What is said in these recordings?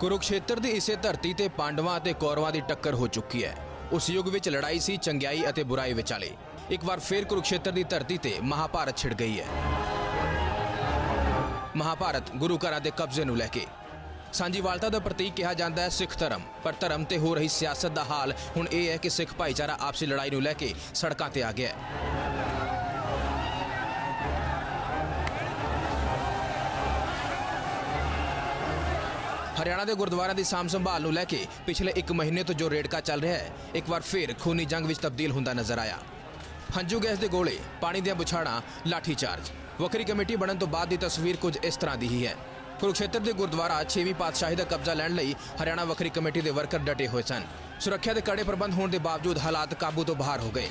ਕੁਰੂਕਸ਼ੇਤਰ ਦੀ ਇਸੇ ਧਰਤੀ ਤੇ ਪਾਂਡਵਾਂ ਅਤੇ ਕੌਰਵਾਂ ਦੀ ਟੱਕਰ ਹੋ ਚੁੱਕੀ ਹੈ। ਉਸ ਯੁੱਗ ਵਿੱਚ ਲੜਾਈ ਸੀ, ਚੰਗਿਆਈ ਅਤੇ ਬੁਰਾਈ ਵਿਚਾਲੇ। ਇੱਕ ਵਾਰ ਫਿਰ ਕੁਰੂਕਸ਼ੇਤਰ ਦੀ ਧਰਤੀ ਤੇ ਮਹਾਭਾਰਤ ਛਿੜ ਗਈ ਹੈ। ਮਹਾਭਾਰਤ ਗੁਰੂ ਘਰਾਂ ਦੇ ਕਬਜ਼ੇ ਨੂੰ ਲੈ ਕੇ। ਸਾਂਝੀਵਾਲਤਾ ਦਾ ਪ੍ਰਤੀਕ ਕਿਹਾ ਜਾਂਦਾ ਹੈ ਸਿੱਖ ਧਰਮ। ਪਰ ਧਰਮ ਤੇ ਹੋ ਰਹੀ ਸਿਆਸਤ ਦਾ ਹਾਲ ਹੁਣ ਇਹ ਹੈ ਕਿ ਸਿੱਖ ਭਾਈਚਾਰਾ ਆਪਸੀ ਲੜਾਈ ਨੂੰ ਲੈ ਕੇ ਸੜਕਾਂ ਤੇ ਆ ਗਿਆ ਹੈ। ਹਰਿਆਣਾ ਦੇ ਗੁਰਦੁਆਰਿਆਂ ਦੀ ਸਾਂਭ ਸੰਭਾਲ ਨੂੰ ਲੈ ਕੇ ਪਿਛਲੇ 1 ਮਹੀਨੇ ਤੋਂ ਜੋ ਰੇੜਕਾ ਚੱਲ ਰਿਹਾ ਹੈ, ਇੱਕ ਵਾਰ ਫੇਰ ਖੂਨੀ ਜੰਗ ਵਿੱਚ ਤਬਦੀਲ ਹੁੰਦਾ ਨਜ਼ਰ ਆਇਆ। ਹੰਝੂ ਗੈਸ ਦੇ ਗੋਲੇ, ਪਾਣੀ ਦੀਆਂ ਬੁਛਾੜਾਂ ਲਾਠੀ ਚਾਰਜ ਵੱਖਰੀ ਕਮੇਟੀ ਬਣਨ ਤੋਂ ਬਾਅਦ ਦੀ ਤਸਵੀਰ ਕੁਝ ਇਸ ਤਰ੍ਹਾਂ ਦੀ ਹੀ ਹੈ। ਕੁਰੂਕਸ਼ੇਤਰ ਦੇ ਗੁਰਦੁਆਰਾ 6ਵੀਂ ਪਾਤਸ਼ਾਹੀ ਦਾ ਕਬਜ਼ਾ ਲੈਣ ਲਈ ਹਰਿਆਣਾ ਵੱਖਰੀ ਕਮੇਟੀ ਦੇ ਵਰਕਰ ਡਟੇ ਹੋਏ ਸਨ। ਸੁਰੱਖਿਆ ਦੇ ਕੜੇ ਪ੍ਰਬੰਧ ਹੋਣ ਦੇ ਬਾਵਜੂਦ ਹਾਲਾਤ ਕਾਬੂ ਤੋਂ ਬਾਹਰ ਹੋ ਗਏ।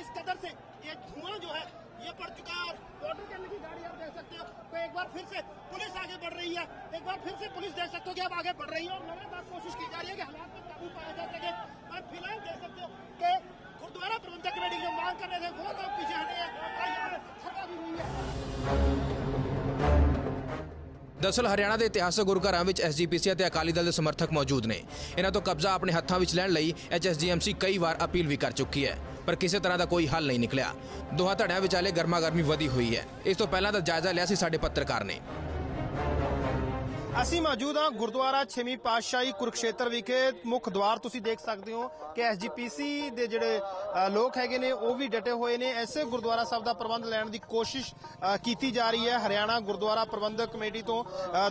किस कदर से ये धुआं जो है ये पड़ चुका है और वाटर कैन की गाड़ी आप देख सकते हो तो एक बार फिर से पुलिस आगे बढ़ रही है एक बार फिर से पुलिस देख सकते हो कि अब आगे बढ़ रही है और लगातार कोशिश की जा रही है कि हालात पर काबू पाया जा सके और फिलहाल देख सकते हो कि गुरुद्वारा प्रबंधक कमेटी जो मांग कर रहे थे वो लोग पीछे हटे हैं और यहाँ पे पत्थरबाजी हुई है ਦਰਅਸਲ ਹਰਿਆਣਾ ਦੇ ਇਤਿਹਾਸਕ ਗੁਰੂ ਘਰਾਂ ਵਿੱਚ ਐਸਜੀਪੀਸੀ ਅਤੇ ਅਕਾਲੀ ਦਲ ਦੇ ਸਮਰਥਕ ਮੌਜੂਦ ਨੇ ਇਹਨਾਂ ਤੋਂ ਕਬਜ਼ਾ ਆਪਣੇ ਹੱਥਾਂ ਵਿੱਚ ਲੈਣ ਲਈ ਐਚਐਸਜੀਐਮਸੀ ਕਈ ਵਾਰ ਅਪੀਲ ਵੀ ਕਰ ਚੁੱਕੀ ਹੈ ਪਰ ਕਿਸੇ ਤਰ੍ਹਾਂ ਦਾ ਕੋਈ ਹੱਲ ਨਹੀਂ ਨਿਕਲਿਆ। ਦੋਹਾਂ ਧੜਿਆਂ ਵਿਚਾਲੇ ਗਰਮਾ-ਗਰਮੀ ਵਧੀ ਹੋਈ ਹੈ। ਇਸ ਤੋਂ ਪਹਿਲਾਂ ਦਾ ਜਾਇਜ਼ਾ ਲਿਆ ਸੀ ਸਾਡੇ ਪੱਤਰਕਾਰ ਨੇ। ਅਸੀਂ ਮੌਜੂਦ ਹਾਂ ਗੁਰਦੁਆਰਾ 6ਵੀਂ ਪਾਤਸ਼ਾਹੀ ਕੁਰਕਸ਼ੇਤਰ ਵਿਖੇ। ਮੁੱਖ ਦਵਾਰ ਤੁਸੀਂ ਦੇਖ ਸਕਦੇ ਹੋ ਕਿ ਐਸਜੀਪੀਸੀ ਦੇ ਜਿਹੜੇ ਲੋਕ ਹੈਗੇ ਨੇ, ਉਹ ਵੀ ਡਟੇ ਹੋਏ ਨੇ। ਐਸੇ ਗੁਰਦੁਆਰਾ ਸਾਹਿਬ ਦਾ ਪ੍ਰਬੰਧ ਲੈਣ ਦੀ ਕੋਸ਼ਿਸ਼ ਕੀਤੀ ਜਾ ਰਹੀ ਹੈ। ਹਰਿਆਣਾ ਗੁਰਦੁਆਰਾ ਪ੍ਰਬੰਧਕ ਕਮੇਟੀ ਤੋਂ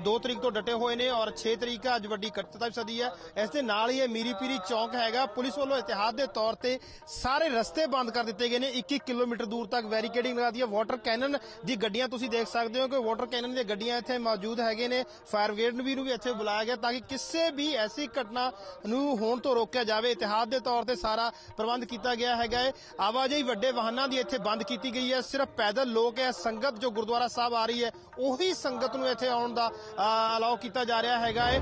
2 ਤਰੀਕ ਤੋਂ ਡਟੇ ਹੋਏ ਨੇ ਔਰ 6 ਤਰੀਕ ਅੱਜ ਵੱਡੀ ਇਕੱਠਤਾ ਵੀ ਸਦੀ ਹੈ। ਇਸ ਦੇ ਨਾਲ ਹੀ ਇਹ ਮੀਰੀ ਪੀਰੀ ਚੌਂਕ ਹੈਗਾ। ਪੁਲਿਸ ਵੱਲੋਂ ਇਤਿਹਾਸ ਦੇ ਤੌਰ ਤੇ ਸਾਰੇ ਰਸਤੇ ਬੰਦ ਕਰ ਦਿੱਤੇ ਗਏ ਨੇ। 21 ਕਿਲੋਮੀਟਰ ਦੂਰ ਤੱਕ ਵੈਰੀਕੇਡਿੰਗ ਲਗਾ ਦਿੱਤੀ ਹੈ। ਵਾਟਰ ਕੈਨਨ ਦੀ ਗੱਡੀਆਂ ਤੁਸੀਂ ਦੇਖ ਸਕਦੇ ਹੋ ਕਿ ਵਾਟਰ ਕੈਨਨ ਦੀਆਂ ਗੱਡੀਆਂ ਇੱਥੇ ਮੌਜੂਦ ਹੈਗੇ ਨੇ। ਫਾਇਰ ਬ੍ਰਿਗੇਡ ਵੀ ਨੂੰ ਵੀ ਇੱਥੇ ਬੁਲਾਇਆ ਗਿਆ ਤਾਂ ਕਿ ਕਿਸੇ ਵੀ ਐਸੀ ਘਟਨਾ ਨੂੰ ਹੋਣ ਤੋਂ ਰੋਕਿਆ ਜਾਵੇ। ਇਤਿਹਾਦ ਦੇ ਤੌਰ ਤੇ ਸਾਰਾ ਪ੍ਰਬੰਧ ਕੀਤਾ ਗਿਆ ਹੈਗਾ ਹੈ। ਆਵਾਜਾਈ ਵੱਡੇ ਵਾਹਨਾਂ ਦੀ ਇੱਥੇ ਬੰਦ ਕੀਤੀ ਗਈ ਹੈ। ਸਿਰਫ ਪੈਦਲ ਲੋਕ ਹੈ। ਸੰਗਤ ਜੋ ਗੁਰਦੁਆਰਾ ਸਾਹਿਬ ਆ ਰਹੀ ਹੈ, ਉਹੀ ਸੰਗਤ ਨੂੰ ਇੱਥੇ ਆਉਣ ਦਾ ਅਲਾਉ ਕੀਤਾ ਜਾ ਰਿਹਾ ਹੈਗਾ ਹੈ।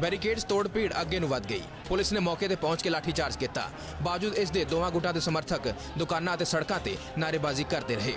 ਬੈਰੀਕੇਡਸ ਤੋੜ ਭੀੜ ਅੱਗੇ ਨੂੰ ਵੱਧ ਗਈ। ਪੁਲਿਸ ਨੇ ਮੌਕੇ ਤੇ ਪਹੁੰਚ ਕੇ ਲਾਠੀਚਾਰਜ ਕੀਤਾ। ਬਾਵਜੂਦ ਇਸ ਦੇ ਦੋਹਾਂ ਗੁੱਟਾਂ ਦੇ ਸਮਰਥਕ ਦੁਕਾਨਾਂ ਅਤੇ ਸੜਕਾਂ ਤੇ ਨਾਅਰੇਬਾਜ਼ੀ ਕਰਦੇ ਰਹੇ।